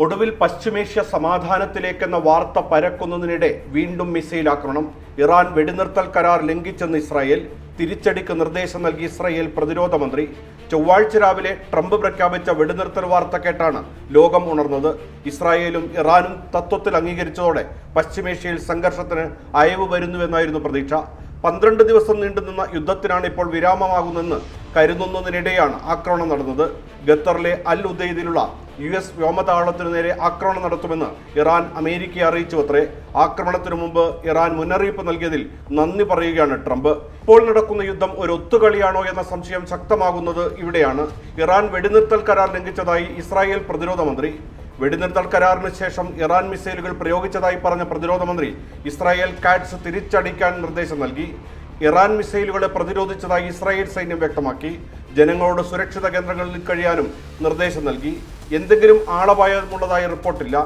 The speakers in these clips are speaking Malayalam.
ഒടുവിൽ പശ്ചിമേഷ്യ സമാധാനത്തിലേക്കെന്ന വാർത്ത പരക്കുന്നതിനിടെ വീണ്ടും മിസൈൽ ആക്രമണം ഇറാൻ വെടിനിർത്തൽ കരാർ ലംഘിച്ചെന്ന് ഇസ്രായേൽ. തിരിച്ചടിക്ക് നിർദ്ദേശം നൽകി ഇസ്രായേൽ പ്രതിരോധ മന്ത്രി. ചൊവ്വാഴ്ച രാവിലെ ട്രംപ് പ്രഖ്യാപിച്ച വെടിനിർത്തൽ വാർത്ത കേട്ടാണ് ലോകം ഉണർന്നത്. ഇസ്രായേലും ഇറാനും തത്വത്തിൽ അംഗീകരിച്ചതോടെ പശ്ചിമേഷ്യയിൽ സംഘർഷത്തിന് അയവ് വരുന്നുവെന്നായിരുന്നു പ്രതീക്ഷ. പന്ത്രണ്ട് ദിവസം നീണ്ടുനിന്ന യുദ്ധത്തിനാണ് ഇപ്പോൾ വിരാമമാകുന്നതെന്ന് കരുതുന്നതിനിടെയാണ് ആക്രമണം നടന്നത്. ഖത്തറിലെ അൽ ഉദൈദിലുള്ള യു എസ് വ്യോമതാവളത്തിനു നേരെ ആക്രമണം നടത്തുമെന്ന് ഇറാൻ അമേരിക്കയെ അറിയിച്ചു അത്രേ ആക്രമണത്തിനു മുമ്പ് ഇറാൻ മുന്നറിയിപ്പ് നൽകിയതിൽ നന്ദി പറയുകയാണ് ട്രംപ്. ഇപ്പോൾ നടക്കുന്ന യുദ്ധം ഒരു ഒത്തുകളിയാണോ എന്ന സംശയം ശക്തമാകുന്നത് ഇവിടെയാണ്. ഇറാൻ വെടിനിർത്തൽ കരാർ ലംഘിച്ചതായി ഇസ്രായേൽ പ്രതിരോധ മന്ത്രി വെടിനിർത്തൽ കരാറിന് ശേഷം ഇറാൻ മിസൈലുകൾ പ്രയോഗിച്ചതായി പറഞ്ഞ പ്രതിരോധ മന്ത്രി ഇസ്രായേൽ കാറ്റ്സ് തിരിച്ചടിക്കാൻ നിർദ്ദേശം നൽകി. ഇറാൻ മിസൈലുകളെ പ്രതിരോധിച്ചതായി ഇസ്രായേൽ സൈന്യം വ്യക്തമാക്കി. ജനങ്ങളോട് സുരക്ഷിത കേന്ദ്രങ്ങളിൽ കഴിയാനും നിർദ്ദേശം നൽകി. എന്തെങ്കിലും ആളപായമുള്ളതായി റിപ്പോർട്ടില്ല.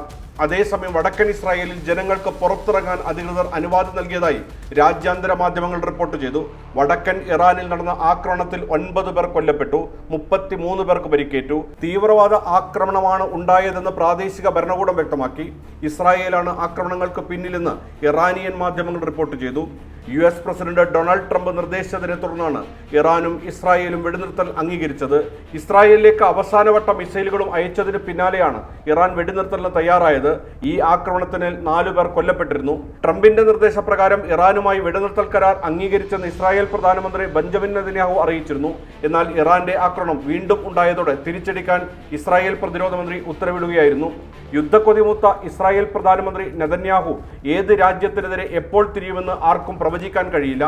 അതേസമയം വടക്കൻ ഇസ്രായേലിൽ ജനങ്ങൾക്ക് പുറത്തിറങ്ങാൻ അധികൃതർ അനുവാദം നൽകിയതായി രാജ്യാന്തര മാധ്യമങ്ങൾ റിപ്പോർട്ട് ചെയ്തു. വടക്കൻ ഇറാനിൽ നടന്ന ആക്രമണത്തിൽ ഒൻപത് പേർ കൊല്ലപ്പെട്ടു മുപ്പത്തിമൂന്ന് പേർക്ക് പരിക്കേറ്റു. തീവ്രവാദ ആക്രമണമാണ് ഉണ്ടായതെന്ന് പ്രാദേശിക ഭരണകൂടം വ്യക്തമാക്കി. ഇസ്രായേലാണ് ആക്രമണങ്ങൾക്ക് പിന്നിലെന്ന് ഇറാനിയൻ മാധ്യമങ്ങൾ റിപ്പോർട്ട് ചെയ്തു. U S president Donald Trump നിർദ്ദേശിച്ചതിനെ തുടർന്നാണ് ഇറാനും ഇസ്രായേലും വെടിനിർത്തൽ അംഗീകരിച്ചത്. ഇസ്രായേലിലേക്ക് അവസാനവട്ട മിസൈലുകളും അയച്ചതിന് പിന്നാലെയാണ് ഇറാൻ വെടിനിർത്തലിന് തയ്യാറായത്. ഈ ആക്രമണത്തിന് നാലു പേർ കൊല്ലപ്പെട്ടിരുന്നു. ട്രംപിന്റെ നിർദ്ദേശപ്രകാരം ഇറാനുമായി വെടിനിർത്തൽ കരാർ അംഗീകരിച്ചെന്ന് ഇസ്രായേൽ പ്രധാനമന്ത്രി ബെഞ്ചമിൻ നെതന്യാഹു അറിയിച്ചിരുന്നു. എന്നാൽ ഇറാന്റെ ആക്രമണം വീണ്ടും ഉണ്ടായതോടെ തിരിച്ചടിക്കാൻ ഇസ്രായേൽ പ്രതിരോധ മന്ത്രി ഉത്തരവിടുകയായിരുന്നു. യുദ്ധക്കൊതിമൂത്ത ഇസ്രായേൽ പ്രധാനമന്ത്രി നെതന്യാഹു ഏത് രാജ്യത്തിനെതിരെ എപ്പോൾ തിരിയുമെന്ന് ആർക്കും പ്രവചിക്കാൻ കഴിയില്ല.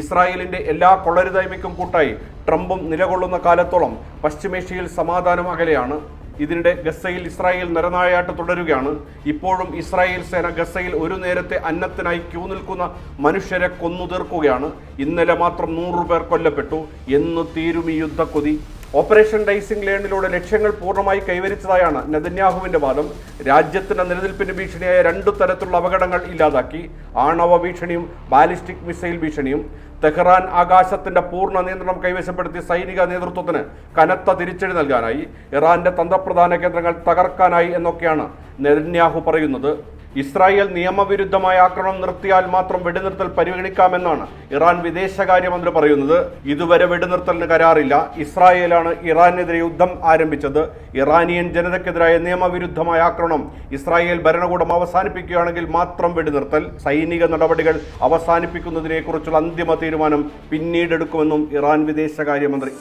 ഇസ്രായേലിന്റെ എല്ലാ കൊള്ളരുതായ്മയ്ക്കും കൂട്ടായി ട്രംപും നിലകൊള്ളുന്ന കാലത്തോളം പശ്ചിമേഷ്യയിൽ സമാധാനം അകലെയാണ് ഇതിനിടെ ഗസയിൽ ഇസ്രായേൽ നിരനായാട്ട് തുടരുകയാണ്. ഇപ്പോഴും ഇസ്രായേൽ സേന ഗസയിൽ ഒരു നേരത്തെ അന്നത്തിനായി ക്യൂ നിൽക്കുന്ന മനുഷ്യരെ കൊന്നു തീർക്കുകയാണ്. ഇന്നലെ മാത്രം നൂറു പേർ കൊല്ലപ്പെട്ടു. എന്ന് തീരും ഈ യുദ്ധക്കൊതി. ഓപ്പറേഷൻ ഡൈസിംഗ് ലേണിലൂടെ ലക്ഷ്യങ്ങൾ പൂർണമായി കൈവരിച്ചതായാണ് നെതന്യാഹുവിന്റെ വാദം. രാജ്യത്തിന് നിലനിൽപ്പിന് ഭീഷണിയായ രണ്ടു തരത്തിലുള്ള അപകടങ്ങൾ ഇല്ലാതാക്കി. ആണവ ഭീഷണിയും ബാലിസ്റ്റിക് മിസൈൽ ഭീഷണിയും. തെഹ്റാൻ ആകാശത്തിന്റെ പൂർണ നിയന്ത്രണം കൈവശപ്പെടുത്തി സൈനിക നേതൃത്വത്തിന് കനത്ത തിരിച്ചടി നൽകാനായി. ഇറാന്റെ തന്ത്രപ്രധാന കേന്ദ്രങ്ങൾ തകർക്കാനായി എന്നൊക്കെയാണ് നെതന്യാഹു പറയുന്നത്. ഇസ്രായേൽ നിയമവിരുദ്ധമായ ആക്രമണം നിർത്തിയാൽ മാത്രം വെടിനിർത്തൽ പരിഗണിക്കാമെന്നാണ് ഇറാൻ വിദേശകാര്യമന്ത്രി പറയുന്നത്. ഇതുവരെ വെടിനിർത്തലിന് കരാറില്ല. ഇസ്രായേലാണ് ഇറാനെതിരെ യുദ്ധം ആരംഭിച്ചത്. ഇറാനിയൻ ജനതയ്ക്കെതിരായ നിയമവിരുദ്ധമായ ആക്രമണം ഇസ്രായേൽ ഭരണകൂടം അവസാനിപ്പിക്കുകയാണെങ്കിൽ മാത്രം വെടിനിർത്തൽ. സൈനിക നടപടികൾ അവസാനിപ്പിക്കുന്നതിനെക്കുറിച്ചുള്ള അന്തിമ തീരുമാനം പിന്നീടെടുക്കുമെന്നും ഇറാൻ വിദേശകാര്യമന്ത്രി